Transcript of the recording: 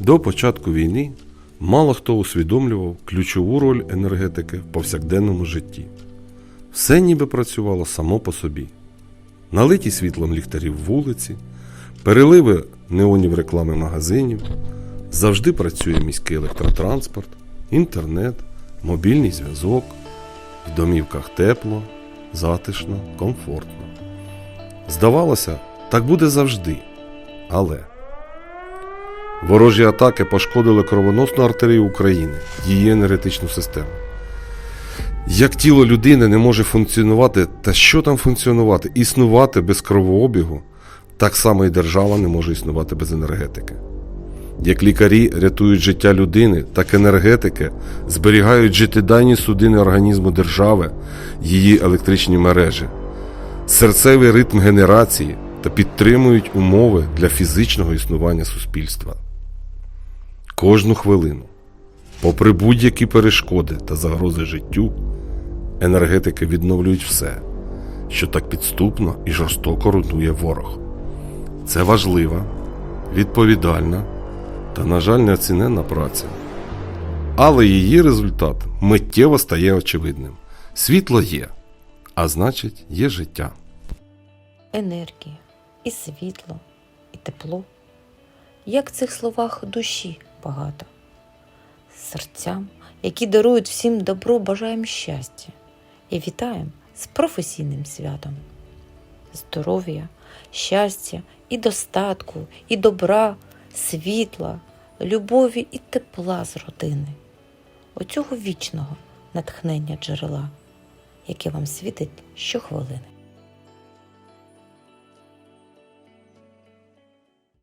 До початку війни мало хто усвідомлював ключову роль енергетики в повсякденному житті. Все ніби працювало само по собі. Налиті світлом ліхтарів вулиці, переливи неонів реклами магазинів, завжди працює міський електротранспорт, інтернет, мобільний зв'язок, в домівках тепло, затишно, комфортно. Здавалося, так буде завжди. Але ворожі атаки пошкодили кровоносну артерію України, її енергетичну систему. Як тіло людини не може функціонувати, та що там функціонувати, існувати без кровообігу, так само і держава не може існувати без енергетики. Як лікарі рятують життя людини, так енергетики зберігають життєдайні судини організму держави, її електричні мережі, серцевий ритм генерації та підтримують умови для фізичного існування суспільства. Кожну хвилину, попри будь-які перешкоди та загрози життю, енергетики відновлюють все, що так підступно і жорстоко руйнує ворог. Це важлива, відповідальна та, на жаль, неоціненна праця. Але її результат миттєво стає очевидним. Світло є, а значить, є життя. енергія, і світло, і тепло. Як в цих словах душі багато. Серцям, які дарують всім добро, бажаємо щастя і вітаємо з професійним святом. Здоров'я, щастя і достатку, і добра, світла, любові і тепла з родини, оцього вічного натхнення джерела, яке вам світить щохвилини.